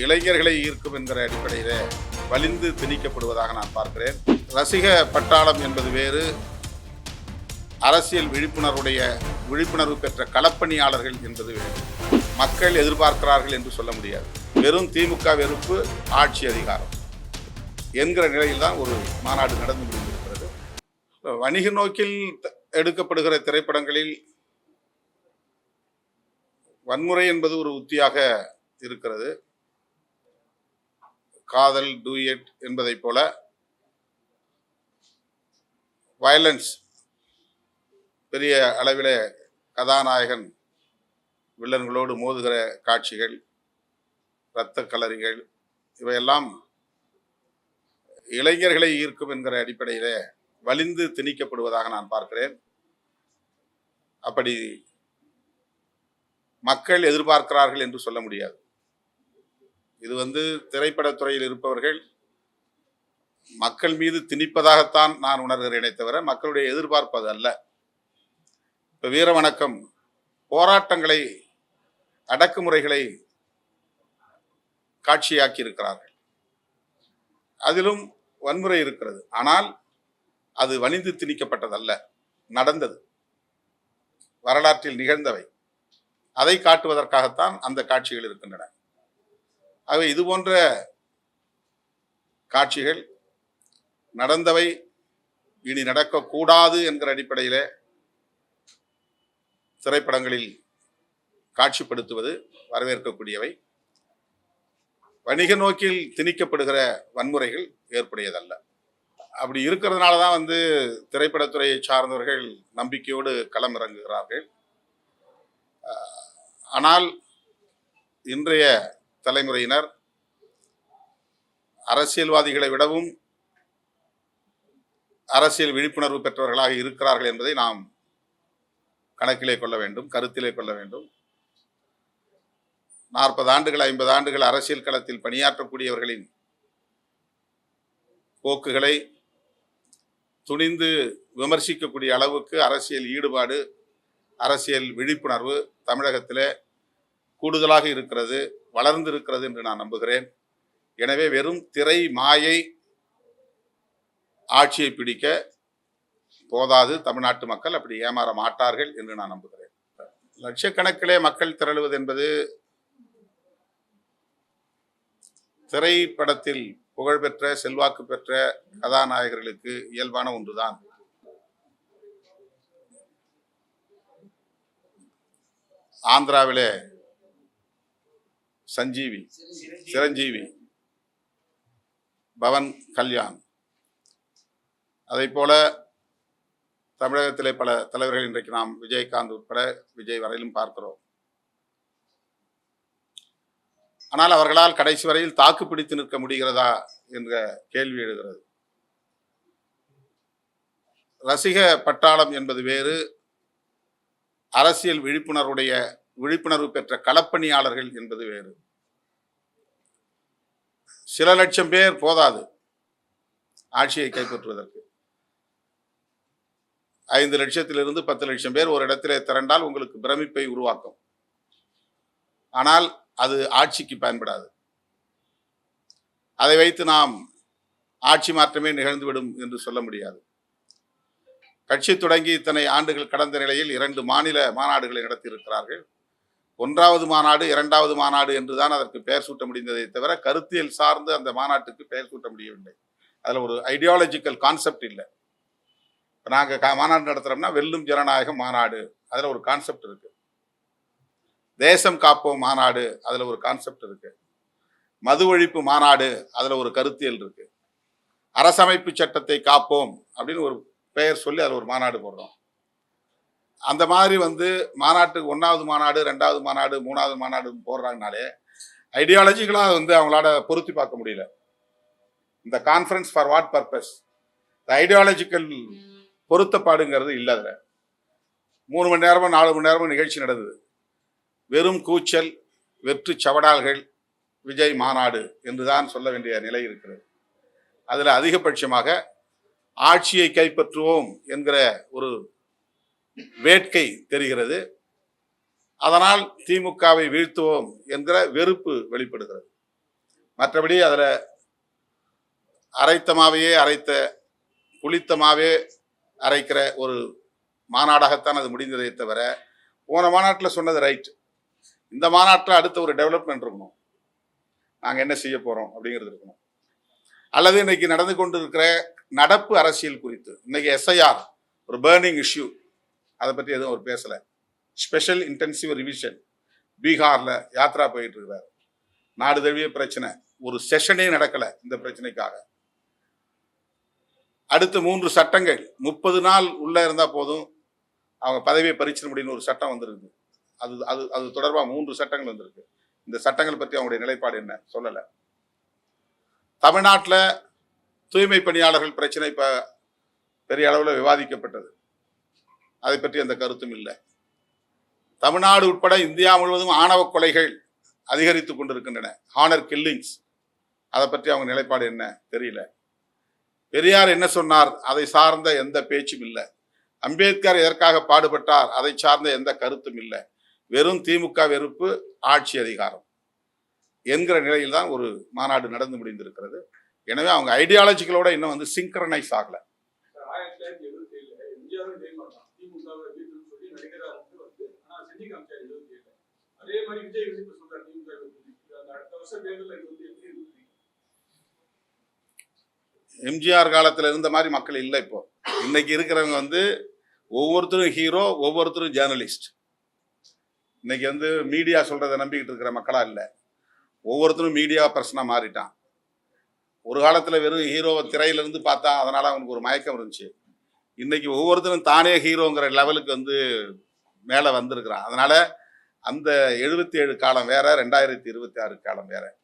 இளைஞர்களை ஈர்க்கும் என்கிற அடிப்படையில் வலிந்து திணிக்கப்படுவதாக நான் பார்க்கிறேன். ரசிக பட்டாளம் என்பது வேறு. அரசியல் விழிப்புணர்வுடைய விழிப்புணர்வு பெற்ற களப்பணியாளர்கள் என்பது வேறு. மக்கள் எதிர்பார்க்கிறார்கள் என்று சொல்ல முடியாது. வெறும் திமுக வெறுப்பு ஆட்சி அதிகாரம் என்கிற நிலையில் தான் ஒரு மாநாடு நடந்து முடிந்திருக்கிறது. வணிக நோக்கில் எடுக்கப்படுகிற திரைப்படங்களில் வன்முறை என்பது ஒரு உத்தியாக இருக்கிறது. காதல் டூயட் என்பதைப் போல வயலன்ஸ் பெரிய அளவில் கதாநாயகன் வில்லன்களோடு மோதுகிற காட்சிகள் இரத்த கலரிகள் இவையெல்லாம் இளைஞர்களை ஈர்க்கும் என்கிற அடிப்படையில் வலிந்து திணிக்கப்படுவதாக நான் பார்க்கிறேன். அப்படி மக்கள் எதிர்பார்க்கிறார்கள் என்று சொல்ல முடியாது. இது வந்து திரைப்படத்துறையில் இருப்பவர்கள் மக்கள் மீது திணிப்பதாகத்தான் நான் உணர்கிறேனே தவிர மக்களுடைய எதிர்பார்ப்பது அல்ல. இப்போ வீரவணக்கம் போராட்டங்களை அடக்குமுறைகளை காட்சியாக்கி இருக்கிறார்கள் அதிலும் வன்முறை இருக்கிறது. ஆனால் அது வணிந்து திணிக்கப்பட்டதல்ல. நடந்தது. வரலாற்றில் நிகழ்ந்தவை. அதை காட்டுவதற்காகத்தான் அந்த காட்சிகள் இருக்கின்றன. ஆகவே இது போன்ற காட்சிகள் நடந்தவை இனி நடக்கக்கூடாது என்கிற அடிப்படையில் திரைப்படங்களில் காட்சிப்படுத்துவது வரவேற்கக்கூடியவை. வணிக நோக்கில் திணிக்கப்படுகிற வன்முறைகள் ஏற்புடையதல்ல. அப்படி இருக்கிறதுனால தான் வந்து திரைப்படத்துறையை சார்ந்தவர்கள் நம்பிக்கையோடு களமிறங்குகிறார்கள். ஆனால் இன்றைய தலைமுறையினர் அரசியல்வாதிகளை விடவும் அரசியல் விழிப்புணர்வு பெற்றவர்களாக இருக்கிறார்கள் என்பதை நாம் கணக்கிலே கொள்ள வேண்டும் கருத்திலே கொள்ள வேண்டும். நாற்பது ஆண்டுகள் ஐம்பது ஆண்டுகள் அரசியல் களத்தில் பணியாற்றக்கூடியவர்களின் போக்குகளை துணிந்து விமர்சிக்கக்கூடிய அளவுக்கு அரசியல் ஈடுபாடு அரசியல் விழிப்புணர்வு தமிழகத்திலே கூடுதலாக இருக்கிறது வளர்ந்து இருக்கிறது என்று நான் நம்புகிறேன். எனவே வெறும் திரை மாயை ஆட்சியை பிடிக்க போதாது. தமிழ்நாட்டு மக்கள் அப்படி ஏமாற மாட்டார்கள் என்று நான் நம்புகிறேன். லட்சக்கணக்கிலே மக்கள் திரளுவது என்பது திரைப்படத்தில் புகழ்பெற்ற செல்வாக்கு பெற்ற கதாநாயகர்களுக்கு இயல்பான ஒன்றுதான். ஆந்திராவிலே சஞ்சீவி சிரஞ்சீவி பவன் கல்யாண். அதை போல தமிழகத்திலே பல தலைவர்கள் இன்றைக்கு நாம் விஜயகாந்த் உட்பட விஜய் வரையிலும் பார்க்கிறோம். ஆனால் அவர்களால் கடைசி வரையில் தாக்கு பிடித்து நிற்க முடிகிறதா என்ற கேள்வி எழுகிறது. ரசிக பட்டாளம் என்பது வேறு அரசியல் விழிப்புணர்வுடைய விழிப்புணர்வு பெற்ற களப்பணியாளர்கள் என்பது வேறு. சில லட்சம் பேர் போதாது ஆட்சியை கைப்பற்றுவதற்கு. ஐந்து லட்சத்திலிருந்து பத்து லட்சம் பேர் ஒரு இடத்திலே திரண்டால் உங்களுக்கு பிரமிப்பை உருவாக்கும். ஆனால் அது ஆட்சிக்கு பயன்படாது. அதை வைத்து நாம் ஆட்சி மாற்றமே நிகழ்ந்துவிடும் என்று சொல்ல முடியாது. கட்சி தொடங்கி இத்தனை ஆண்டுகள் கடந்த நிலையில் இரண்டு மாநில மாநாடுகளை நடத்தியிருக்கிறார்கள். ஒன்றாவது மாநாடு இரண்டாவது மாநாடு என்றுதான் அதற்கு பெயர் சூட்ட முடிந்ததை தவிர கருத்தியல் சார்ந்து அந்த மாநாட்டுக்கு பெயர் சூட்ட முடியவில்லை. அதில் ஒரு ஐடியாலஜிக்கல் கான்செப்ட் இல்லை. இப்போ நாங்கள் மாநாடு நடத்துகிறோம்னா வெல்லும் ஜனநாயகம் மாநாடு. அதில் ஒரு கான்செப்ட் இருக்குது தேசம் காப்போம் மாநாடு. அதில் ஒரு கான்செப்ட் இருக்குது மது ஒழிப்பு மாநாடு. அதில் ஒரு கருத்தியல் இருக்குது அரசமைப்பு சட்டத்தை காப்போம் அப்படின்னு ஒரு பெயர் சொல்லி அதில் ஒரு மாநாடு போடுறோம். அந்த மாதிரி வந்து மாநாட்டுக்கு ஒன்றாவது மாநாடு ரெண்டாவது மாநாடு மூணாவது மாநாடு போடுறாங்கனாலே ஐடியாலஜிக்கலாக வந்து அவங்களால பொருத்தி பார்க்க முடியல. இந்த கான்ஃபரன்ஸ் ஃபார் வாட் பர்பஸ் இந்த ஐடியாலஜிக்கல் பொருத்தப்பாடுங்கிறது இல்லை அதில். மூணு மணி நேரமோ நாலு மணி நேரமோ நிகழ்ச்சி நடந்தது. வெறும் கூச்சல் வெற்று சவடால்கள் விஜய் மாநாடு என்றுதான் சொல்ல வேண்டிய நிலை இருக்கிறது. அதில் அதிகபட்சமாக ஆட்சியை கைப்பற்றுவோம் என்கிற ஒரு வேட்கை தெரிகிறது. அதனால் திமுகவை வீழ்த்துவோம் என்கிற வெறுப்பு வெளிப்படுகிறது. மற்றபடி அதில் அரைத்தமாவையே அரைத்த புளித்தமாவே அரைக்கிற ஒரு மாநாடாகத்தான் அது முடிந்ததே தவிர போன மாநாட்டில் சொன்னது ரைட். இந்த மாநாட்டில் அடுத்த ஒரு டெவலப்மெண்ட் இருக்கணும். நாங்கள் என்ன செய்ய போகிறோம் அப்படிங்கிறது இருக்கணும். அல்லது இன்னைக்கு நடந்து கொண்டு இருக்கிற நடப்பு அரசியல் குறித்து இன்னைக்கு எஸ்ஐஆர் ஒரு பேர்னிங் இஷ்யூ அதை பற்றி எதுவும் அவர் பேசலை. ஸ்பெஷல் இன்டென்சிவ் ரிவிஷன் பீகாரில் யாத்ரா போயிட்டு இருக்கிறார் நாடு தழுவிய பிரச்சனை. ஒரு செஷனே நடக்கலை இந்த பிரச்சனைக்காக. அடுத்து மூன்று சட்டங்கள். முப்பது நாள் உள்ளே இருந்தால் போதும். அவங்க பதவியை பறிச்சிட முடியும்னு ஒரு சட்டம் வந்திருக்கு. அது அது அது தொடர்பாக மூன்று சட்டங்கள் வந்திருக்கு. இந்த சட்டங்கள் பற்றி அவங்களுடைய நிலைப்பாடு என்ன? சொல்லலை. தமிழ்நாட்டில் தூய்மை பணியாளர்கள் பிரச்சனை இப்போ பெரிய அளவில் விவாதிக்கப்பட்டது. அதை பற்றி எந்த கருத்தும் இல்லை. தமிழ்நாடு உட்பட இந்தியா முழுவதும் ஆணவ கொலைகள் அதிகரித்து கொண்டிருக்கின்றன. ஹானர் கில்லிங்ஸ் அதை பற்றி அவங்க நிலைப்பாடு என்ன? தெரியல. பெரியார் என்ன சொன்னார்? அதை சார்ந்த எந்த பேச்சும் இல்லை. அம்பேத்கர் எதற்காக பாடுபட்டார்? அதை சார்ந்த எந்த கருத்தும் இல்லை. வெறும் திமுக வெறுப்பு ஆட்சி அதிகாரம் என்கிற நிலையில் தான் ஒரு மாநாடு நடந்து முடிந்திருக்கிறது. எனவே அவங்க ஐடியாலஜிகளோட இன்னும் வந்து சிங்க்ரனைஸ் ஆகலை. ஏழுல எம்ஜிஆரும் இதே மாதிரி திமுகவை வீட்டுன்னு சொல்லி நடிகரா வந்து வந்து ஆனா செஞ்சு காமிச்சார் எழுபத்தி ஏழுல அதே மாதிரி விஜய் வந்து இப்ப சொல்றாரு திமுக அந்த அடுத்த வருஷம் தேர்தலில் இது வந்து எப்படி இருக்கு எம்ஜிஆர் காலத்தில் இருந்த மாதிரி மக்கள் இல்லை இப்போ. இன்னைக்கு இருக்கிறவங்க வந்து ஒவ்வொருத்தரும் ஹீரோ ஒவ்வொருத்தரும் ஜேர்னலிஸ்ட் இன்னைக்கு வந்து மீடியா சொல்கிறத நம்பிக்கிட்டு இருக்கிற மக்களாக இல்லை. ஒவ்வொருத்தரும் மீடியா பர்சனாக மாறிட்டான். ஒரு காலத்தில் வெறும் ஹீரோவை திரையிலிருந்து பார்த்தா அதனால் அவனுக்கு ஒரு மயக்கம் இருந்துச்சு. இன்னைக்கு ஒவ்வொருத்தரும் தானே ஹீரோங்கிற லெவலுக்கு வந்து மேலே வந்திருக்கிறான். அதனால அந்த எழுபத்தி ஏழு காலம் வேற ரெண்டாயிரத்தி இருபத்தி ஆறு காலம் வேற.